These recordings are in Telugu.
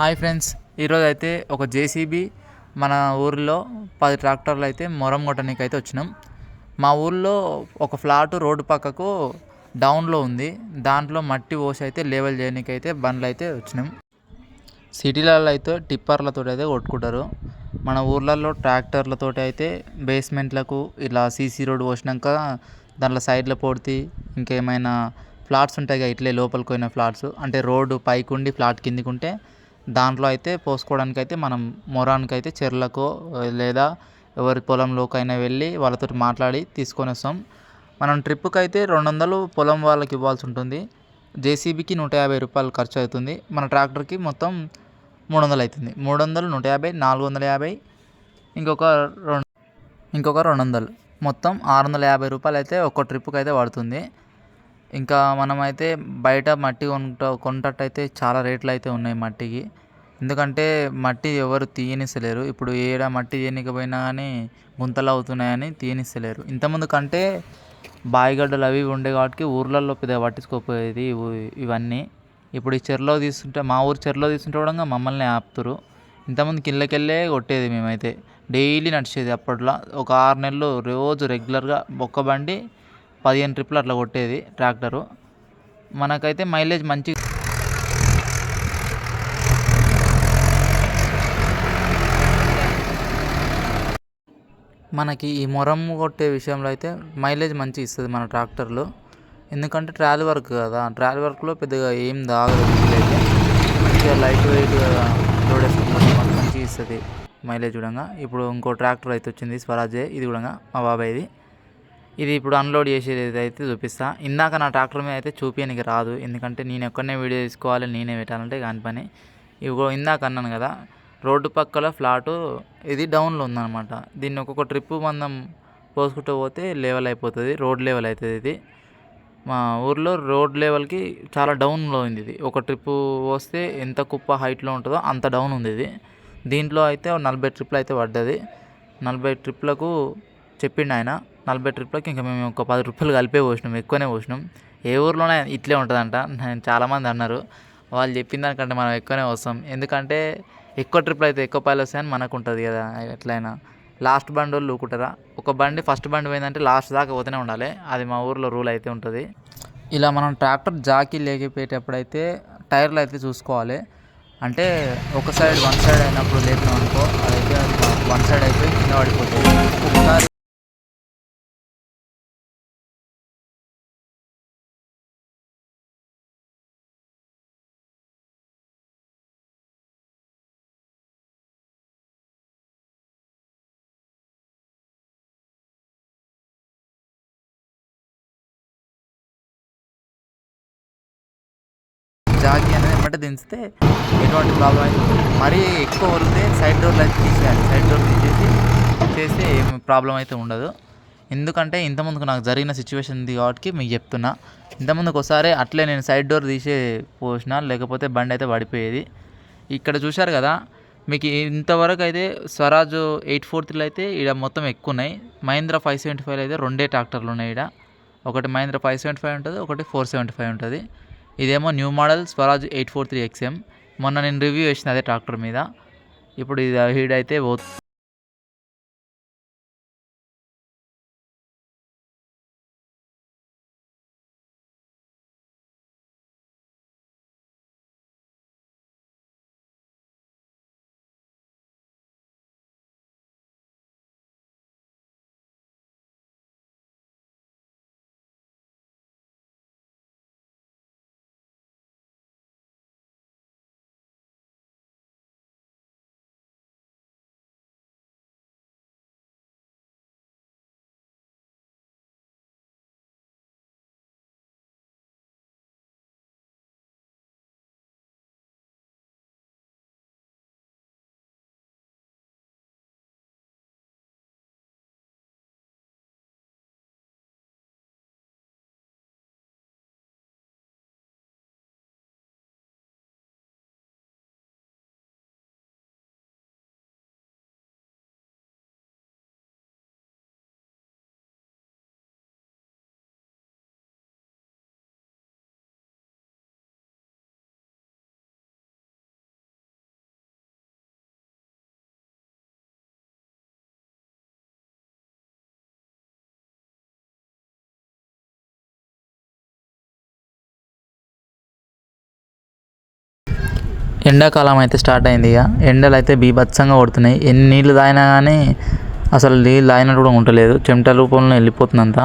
హాయ్ ఫ్రెండ్స్ ఈరోజు అయితే ఒక జేసీబీ మన ఊరిలో పది ట్రాక్టర్లు అయితే మొరం కొట్టడానికి అయితే వచ్చినాం. మా ఊళ్ళో ఒక ఫ్లాట్ రోడ్డు పక్కకు డౌన్లో ఉంది. దాంట్లో మట్టి పోసి అయితే లేవల్ చేయడానికి అయితే బండ్లు అయితే వచ్చినాం. సిటీలలో అయితే టిప్పర్లతో అయితే కొట్టుకుంటారు. మన ఊర్లలో ట్రాక్టర్లతో అయితే బేస్మెంట్లకు ఇలా సీసీ రోడ్ పోసినాక దాంట్లో సైడ్లో పొడితే ఇంకేమైనా ఫ్లాట్స్ ఉంటాయి కదా ఇట్లే లోపలికి పోయిన ఫ్లాట్స్. అంటే రోడ్డు పైకి ఉండి ఫ్లాట్ కిందికి ఉంటే దాంట్లో అయితే పోసుకోవడానికి అయితే మనం మొరానికి అయితే చెర్లకు లేదా ఎవరి పొలంలోకైనా వెళ్ళి వాళ్ళతో మాట్లాడి తీసుకొని వస్తాం. మనం ట్రిప్కి అయితే రెండు వందలు పొలం వాళ్ళకి ఇవ్వాల్సి ఉంటుంది. జేసీబీకి నూట యాభై రూపాయలు ఖర్చు అవుతుంది మన ట్రాక్టర్కి మొత్తం మూడు వందలు అవుతుంది మూడు వందలు నూట యాభై నాలుగు వందల యాభై ఇంకొక రెండు ఇంకొక రెండు వందలు మొత్తం ఆరు వందల యాభై రూపాయలు అయితే ఒక్క ట్రిప్కి అయితే పడుతుంది ఇంకా మనమైతే బయట మట్టి కొనుట కొనేటట్టయితే చాలా రేట్లు అయితే ఉన్నాయి మట్టికి. ఎందుకంటే మట్టి ఎవరు తీయనిస్తలేరు. ఇప్పుడు ఏడ మట్టి తీయనీకి పోయినా కానీ గుంతలు అవుతున్నాయని తీయనిస్తలేరు. ఇంతకుముందు కంటే బావిగడ్డలు అవి ఉండే కాబట్టి ఊర్లలో పెద్దగా పట్టించుకోకపోయేది ఇవన్నీ. ఇప్పుడు ఈ చెరువులో తీస్తుంటే మా ఊరు చెరువులో తీస్తుంటే కూడా మమ్మల్ని ఆపుతురు ఇంతకుముందు కిందకెళ్ళే కొట్టేది మేమైతే. డైలీ నడిచేది అప్పట్లో. ఒక ఆరు నెలలు రోజు రెగ్యులర్గా ఒక్క బండి పదిహేను ట్రిప్లు అట్లా కొట్టేది ట్రాక్టరు. మనకైతే మైలేజ్ మంచి మనకి ఈ మొరం కొట్టే విషయంలో అయితే మైలేజ్ మంచి ఇస్తుంది మన ట్రాక్టర్లో. ఎందుకంటే ట్రాల్ వర్క్ కదా ట్రాల్ వర్క్లో పెద్దగా ఏం దాగదు అయితే మంచిగా లైట్ వెయిట్గా లోడ్ వేసుకుంటే మంచిగా ఇస్తుంది మైలేజ్ కూడా. ఇప్పుడు ఇంకో ట్రాక్టర్ అయితే వచ్చింది స్వరాజ్ ఇది కూడా మా బాబాయ్ది. ఇది ఇప్పుడు అన్లోడ్ చేసేది అయితే చూపిస్తా. ఇందాక నా ట్రాక్టర్ మీద అయితే చూపించడానికి రాదు. ఎందుకంటే నేను ఎక్కడనే వీడియో తీసుకోవాలి నేనే పెట్టాలంటే కాని పని. ఇవి ఇందాక అన్నాను కదా రోడ్డు పక్కల ఫ్లాటు ఇది డౌన్లో ఉందన్నమాట. దీన్ని ఒక్కొక్క ట్రిప్పు మందం పోసుకుంటూ పోతే లెవెల్ అయిపోతుంది రోడ్ లెవెల్ అవుతుంది ఇది. మా ఊర్లో రోడ్ లెవెల్కి చాలా డౌన్లో ఉంది ఇది. ఒక ట్రిప్పు వస్తే ఎంత కుప్ప హైట్లో ఉంటుందో అంత డౌన్ ఉంది ఇది. దీంట్లో అయితే నలభై ట్రిప్లు అయితే పడ్డది. నలభై ట్రిప్లకు చెప్పిండు ఆయన. నలభై ట్రిప్లకి ఇంకా మేము ఒక పది రూపాయలు కలిపే పోసినాం ఎక్కువనే పోసినాం. ఏ ఊర్లోనే ఇట్లే ఉంటుందంట చాలామంది అన్నారు. వాళ్ళు చెప్పిన దానికంటే మనం ఎక్కువనే వస్తాం. ఎందుకంటే ఎక్కువ ట్రిప్లు అయితే ఎక్కువ పైలు వస్తాయని మనకు ఉంటుంది కదా ఎట్లయినా. లాస్ట్ బండి వాళ్ళు ఊకుంటారా ఒక బండి ఫస్ట్ బండి పోయిందంటే లాస్ట్ దాకా పోతూనే ఉండాలి. అది మా ఊర్లో రూల్ అయితే ఉంటుంది. ఇలా మనం ట్రాక్టర్ జాకీ లేకపోయేటప్పుడైతే టైర్లు అయితే చూసుకోవాలి. అంటే ఒక సైడ్ వన్ సైడ్ అయినప్పుడు లేపినాం అనుకో అదైతే వన్ సైడ్ అయిపోయి కింద పడిపోతుంది. ఒకసారి జాకీ అనేది ఎమ్మటే దించితే ఎటువంటి ప్రాబ్లం అయితే మరీ ఎక్కువ వరితే సైడ్ డోర్లు అయితే తీసేయాలి. సైడ్ డోర్ తీసేసి చేస్తే ఏం ప్రాబ్లం అయితే ఉండదు. ఎందుకంటే ఇంతకుముందుకు నాకు జరిగిన సిచ్యువేషన్ ఉంది కాబట్టి మీకు చెప్తున్నా. ఇంతకుముందుకు ఒకసారి అట్లే నేను సైడ్ డోర్ తీసే పోసిన లేకపోతే బండి అయితే పడిపోయేది. ఇక్కడ చూశారు కదా మీకు ఇంతవరకు అయితే స్వరాజ్ ఎయిట్ ఫోర్ త్రీలు అయితే ఇక్కడ మొత్తం ఎక్కువ ఉన్నాయి. మహేంద్ర ఫైవ్ సెవెంటీ ఫైవ్ అయితే రెండే ట్రాక్టర్లు ఉన్నాయి ఇక్కడ ఒకటి మహేంద్ర ఫైవ్ సెవెంటీ ఫైవ్ ఉంటుంది ఒకటి ఫోర్ సెవెంటీ ఫైవ్ ఉంటుంది. ఇదేమో new model Swaraj eight four three XM. మొన్న నేను రివ్యూ చేసిన అదే ట్రాక్టర్ మీద. ఇప్పుడు ఇది హీడ్ అయితే ఎండాకాలం అయితే స్టార్ట్ అయింది ఇక. ఎండలు అయితే బీభత్సంగా కొడుతున్నాయి. ఎన్ని నీళ్ళు తాగినా కానీ అసలు నీళ్ళు తాగినట్టు కూడా ఉండలేదు. చెమట రూపంలో వెళ్ళిపోతుంది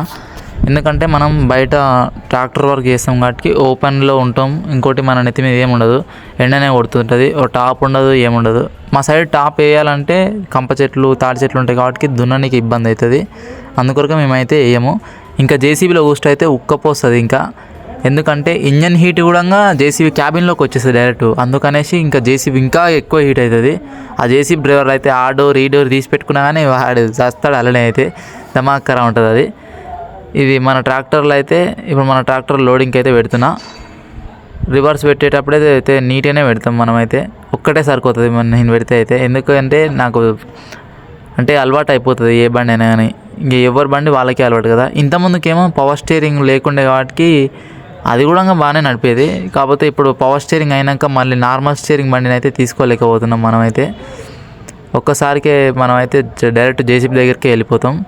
ఎందుకంటే మనం బయట ట్రాక్టర్ వర్క్ చేస్తాం కాబట్టి ఓపెన్లో ఉంటాం. ఇంకోటి మన నెత్తి మీద ఏముండదు ఎండనే కొడుతుంటుంది. ఓ టాప్ ఉండదు ఏముండదు మా సైడ్ టాప్ వేయాలంటే కంప చెట్లు తాడి చెట్లు ఉంటాయి కాబట్టి దున్ననికి ఇబ్బంది అవుతుంది. అందుకొరకు మేమైతే వేయము. ఇంకా జేసీబీలో కూస్ట్ అయితే ఉక్కపోస్తుంది ఇంకా. ఎందుకంటే ఇంజన్ హీట్ కూడా జేసీబీ క్యాబిన్లోకి వచ్చేస్తుంది డైరెక్ట్. అందుకనేసి ఇంకా జేసీబీ ఇంకా ఎక్కువ హీట్ అవుతుంది ఆ జేసీబీ డ్రైవర్ అయితే ఆ డోర్ ఈ డోర్ తీసి పెట్టుకున్నా కానీ వాడు చేస్తాడు అలానే అయితే. ధమాకర ఉంటుంది అది. ఇది మన ట్రాక్టర్లో అయితే ఇప్పుడు మన ట్రాక్టర్ లోడింగ్కి అయితే పెడుతున్నా. రివర్స్ పెట్టేటప్పుడు అయితే నీట్గానే పెడతాం మనమైతే. ఒక్కటే సరిపోతుంది మన నేను పెడితే అయితే. ఎందుకంటే నాకు అంటే అలవాటు అయిపోతుంది ఏ బండి అయినా కానీ ఇంక ఎవరి బండి వాళ్ళకే అలవాటు కదా. ఇంతకుముందుకేమో పవర్ స్టీరింగ్ లేకుండే కాబట్టి అది కూడా బాగానే నడిపేది. కాకపోతే ఇప్పుడు పవర్ స్టీరింగ్ అయినాక మళ్ళీ నార్మల్ స్టీరింగ్ బండిని అయితే తీసుకోలేకపోతున్నాం మనమైతే. ఒక్కసారికే మనమైతే డైరెక్ట్ జేసీబీ దగ్గరికి వెళ్ళిపోతాం.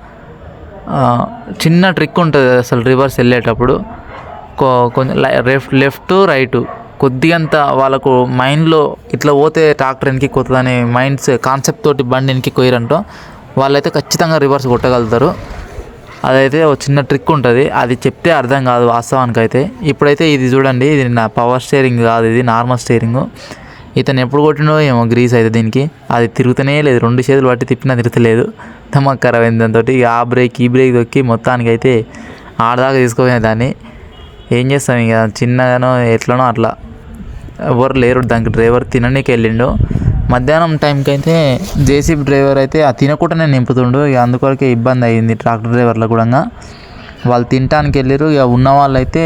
చిన్న ట్రిక్ ఉంటుంది అసలు రివర్స్ వెళ్ళేటప్పుడు. కొ- కొంచెం లెఫ్ట్ లెఫ్ట్ రైట్ కొద్దిగంత వాళ్ళకు మైండ్లో ఇట్లా పోతే ట్రాక్టర్ వెనక్కి కొత్తదని మైండ్స్ కాన్సెప్ట్ తోటి బండి వెనక్కి కొయ్యరంటో వాళ్ళైతే ఖచ్చితంగా రివర్స్ కొట్టగలుగుతారు. అదైతే ఒక చిన్న ట్రిక్ ఉంటుంది. అది చెప్తే అర్థం కాదు వాస్తవానికి అయితే ఇప్పుడైతే ఇది చూడండి ఇది నా పవర్ స్టీరింగ్ కాదు ఇది నార్మల్ స్టీరింగ్ ఇతను ఎప్పుడు కొట్టినో ఏమో గ్రీస్ అయితే దీనికి. అది తిరుగుతూనే లేదు రెండు చేతులు పట్టి తిప్పినా తిరుగుతలేదు. తమకు ఖరాబ్ అయింది దాంతో. ఇక ఆ బ్రేక్ ఈ బ్రేక్ దొక్కి మొత్తానికి అయితే ఆడదాకా తీసుకుపోయిన దాన్ని. ఏం చేస్తాం ఇక? చిన్నగానో ఎట్లనో అట్లా. ఎవరు లేరు దానికి డ్రైవర్ తిననీకి వెళ్ళిండు మధ్యాహ్నం టైంకి అయితే జేసీబీ డ్రైవర్ అయితే ఆ తినకుండానే నింపుతుండు. ఇక అందుకొరకే ఇబ్బంది అయ్యింది ట్రాక్టర్ డ్రైవర్లకు కూడా వాళ్ళు తినటానికి వెళ్ళారు ఇక ఉన్న వాళ్ళు అయితే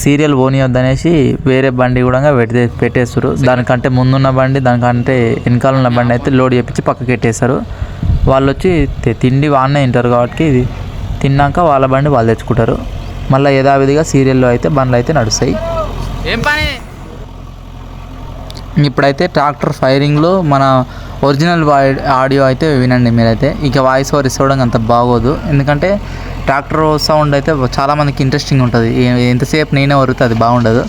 సీరియల్ పోనీయొద్దు అనేసి వేరే బండి కూడా పెట్టే పెట్టేస్తారు దానికంటే ముందున్న బండి దానికంటే వెనకాల ఉన్న బండి అయితే లోడ్ చేపించి పక్కకి పెట్టేస్తారు వాళ్ళు వచ్చి తిండి వాడినే తింటారు కాబట్టి ఇది తిన్నాక వాళ్ళ బండి వాళ్ళు తెచ్చుకుంటారు. మళ్ళీ యథావిధిగా సీరియల్లో అయితే బండ్లు అయితే నడుస్తాయి. ఏం పని? ఇప్పుడైతే ట్రాక్టర్ ఫైరింగ్లో మన ఒరిజినల్ ఆడియో అయితే వినండి మీరైతే. ఇక వాయిస్ ఓవర్ ఇవ్వడం అంత బాగోదు. ఎందుకంటే ట్రాక్టర్ సౌండ్ అయితే చాలా మందికి ఇంట్రెస్టింగ్ ఉంటుంది. ఎంతసేపు నేనే వరితే అది బాగుండదు.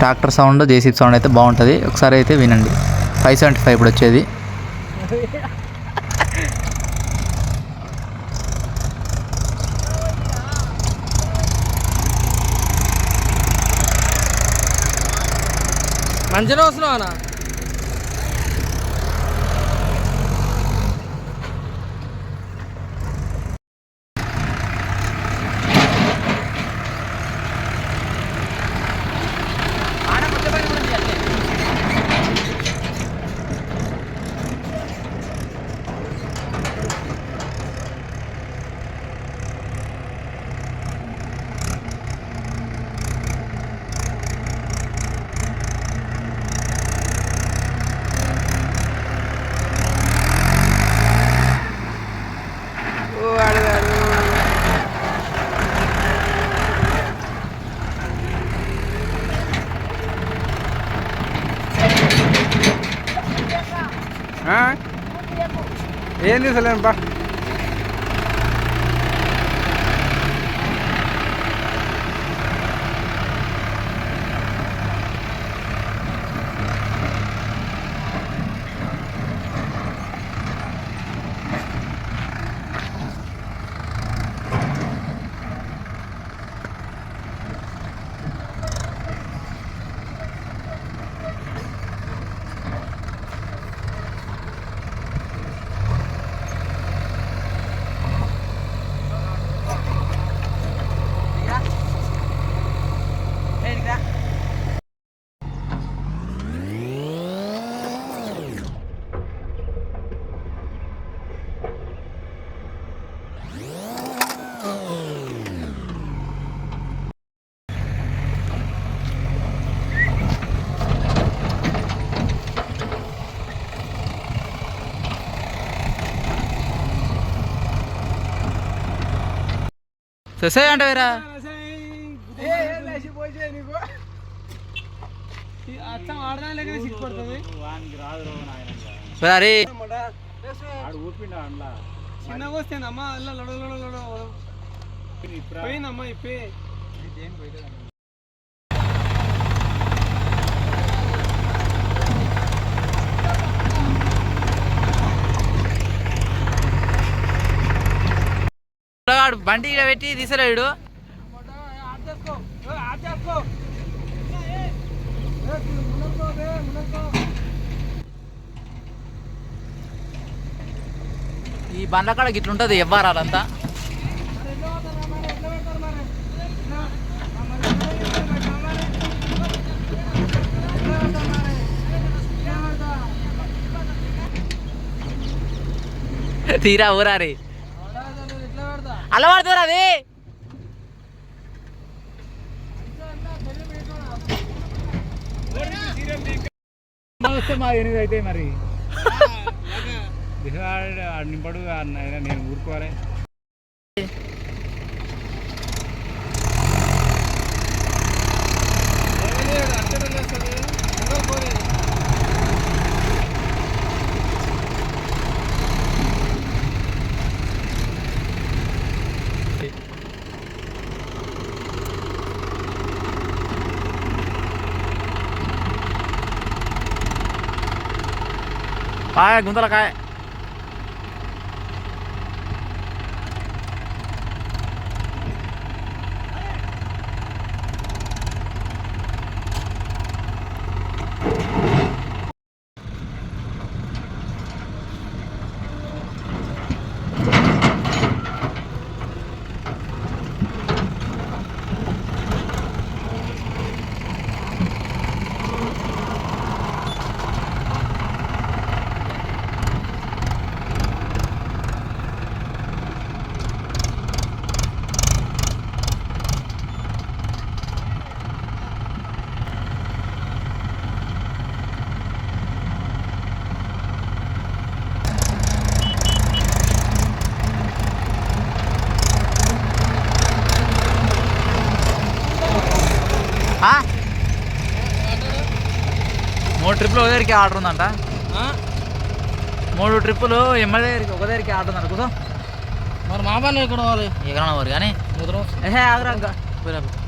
ట్రాక్టర్ సౌండ్ జేసీబీ సౌండ్ అయితే బాగుంటుంది. ఒకసారి అయితే వినండి. ఫైవ్ సెవెంటీ ఫైవ్ ఇప్పుడు వచ్చేది. మంచిగా వస్తున్నావు అన్న. 哎，六十二零八。సొసై అంటే వేరా? అచ్చం చిన్నగా వస్తేనమ్మా అల్ల లొడ లొడ లొడ. పోయిందమ్మా ఇప్పే. వాడు బండి పెట్టి తీసలేడు ఈ బండ్ల కాడ గిట్లుంటుంది ఎవ్వరాలంతా? తీరా ఊరారి వడాలి నేను ఎట్లా పెడతా? అలవాడుతారు అది. వస్తే మా ఎనిమిది అయితే మరి. నింపడు అన్న నేను ఊరుకోవాలి. काय गुंतला काय మూడు ట్రిప్పులు ఒక దగ్గరికి ఆర్డర్ ఉందంట? మూడు ట్రిప్పులు ఎమ్మెల్యే దగ్గరికి ఒక దగ్గరికి ఆర్డర్ ఉందంట. కూర్చో. మరి మా పని ఎక్కడ పోవాలి ఎక్కడ మరి కానీ? ఆగురా. పోయిరా. పో.